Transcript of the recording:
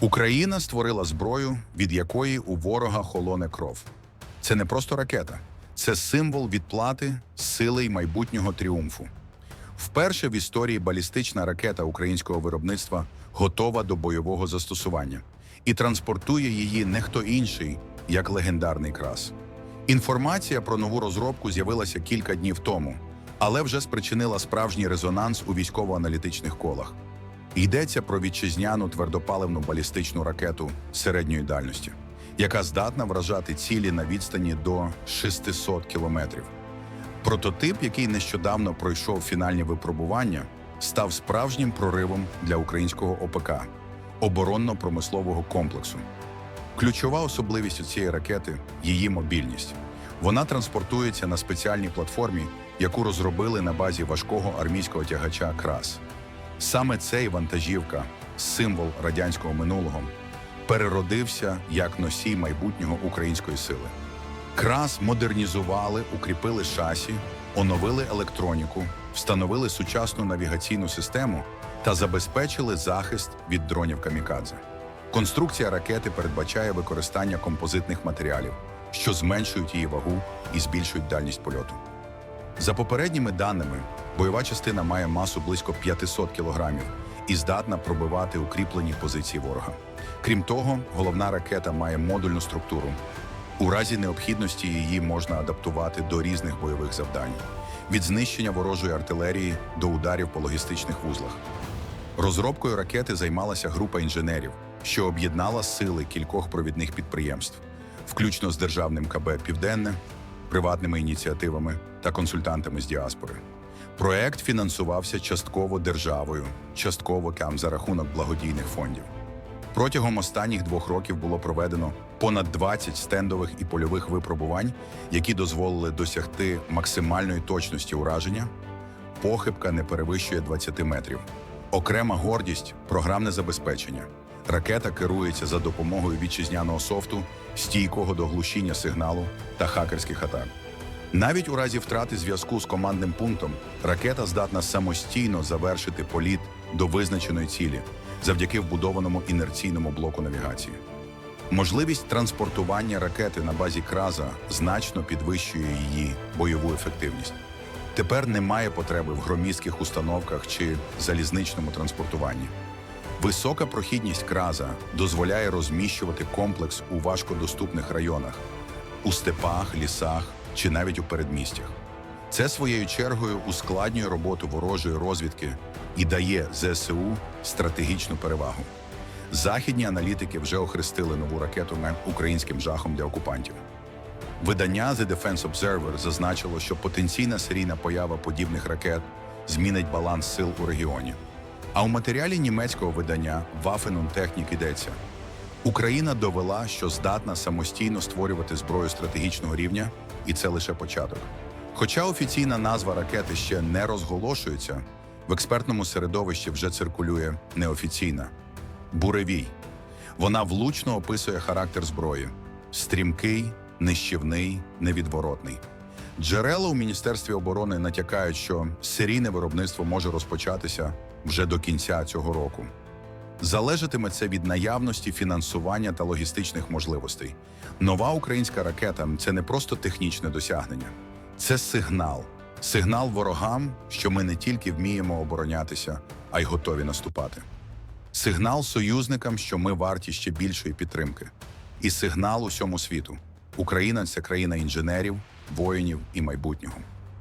Україна створила зброю, від якої у ворога холоне кров. Це не просто ракета, це символ відплати, сили й майбутнього тріумфу. Вперше в історії балістична ракета українського виробництва готова до бойового застосування і транспортує її не хто інший, як легендарний крас. Інформація про нову розробку з'явилася кілька днів тому, але вже спричинила справжній резонанс у військово-аналітичних колах. Йдеться про вітчизняну твердопаливну балістичну ракету середньої дальності, яка здатна вражати цілі на відстані до 600 кілометрів. Прототип, який нещодавно пройшов фінальні випробування, став справжнім проривом для українського ОПК оборонно-промислового комплексу. Ключова особливість цієї ракети її мобільність. Вона транспортується на спеціальній платформі, яку розробили на базі важкого армійського тягача КРАС. Саме цей вантажівка, символ радянського минулого, переродився як носій майбутнього української сили. Крас модернізували, укріпили шасі, оновили електроніку, встановили сучасну навігаційну систему та забезпечили захист від дронів камікадзе. Конструкція ракети передбачає використання композитних матеріалів, що зменшують її вагу і збільшують дальність польоту. За попередніми даними, бойова частина має масу близько 500 кілограмів і здатна пробивати укріплені позиції ворога. Крім того, головна ракета має модульну структуру. У разі необхідності її можна адаптувати до різних бойових завдань від знищення ворожої артилерії до ударів по логістичних вузлах. Розробкою ракети займалася група інженерів, що об'єднала сили кількох провідних підприємств, включно з державним КБ Південне, приватними ініціативами та консультантами з діаспори. Проект фінансувався частково державою, частково там за рахунок благодійних фондів. Протягом останніх двох років було проведено понад 20 стендових і польових випробувань, які дозволили досягти максимальної точності ураження. Похибка не перевищує 20 метрів. Окрема гордість програмне забезпечення. Ракета керується за допомогою вітчизняного софту, стійкого до глушіння сигналу та хакерських атак. Навіть у разі втрати зв'язку з командним пунктом ракета здатна самостійно завершити політ до визначеної цілі завдяки вбудованому інерційному блоку навігації. Можливість транспортування ракети на базі краза значно підвищує її бойову ефективність. Тепер немає потреби в громіздких установках чи залізничному транспортуванні. Висока прохідність краза дозволяє розміщувати комплекс у важкодоступних районах у степах, лісах чи навіть у передмістях. Це своєю чергою ускладнює роботу ворожої розвідки і дає ЗСУ стратегічну перевагу. Західні аналітики вже охрестили нову ракету українським жахом для окупантів. Видання The Defense Observer зазначило, що потенційна серійна поява подібних ракет змінить баланс сил у регіоні. А у матеріалі німецького видання Waffen und йдеться: Україна довела, що здатна самостійно створювати зброю стратегічного рівня, і це лише початок. Хоча офіційна назва ракети ще не розголошується, в експертному середовищі вже циркулює неофіційна буревій. Вона влучно описує характер зброї: стрімкий, нищівний, невідворотний. Джерела у Міністерстві оборони натякають, що серійне виробництво може розпочатися вже до кінця цього року. Залежатиме це від наявності фінансування та логістичних можливостей. Нова українська ракета це не просто технічне досягнення, це сигнал. Сигнал ворогам, що ми не тільки вміємо оборонятися, а й готові наступати. Сигнал союзникам, що ми варті ще більшої підтримки. І сигнал усьому світу. Україна це країна інженерів, воїнів і майбутнього.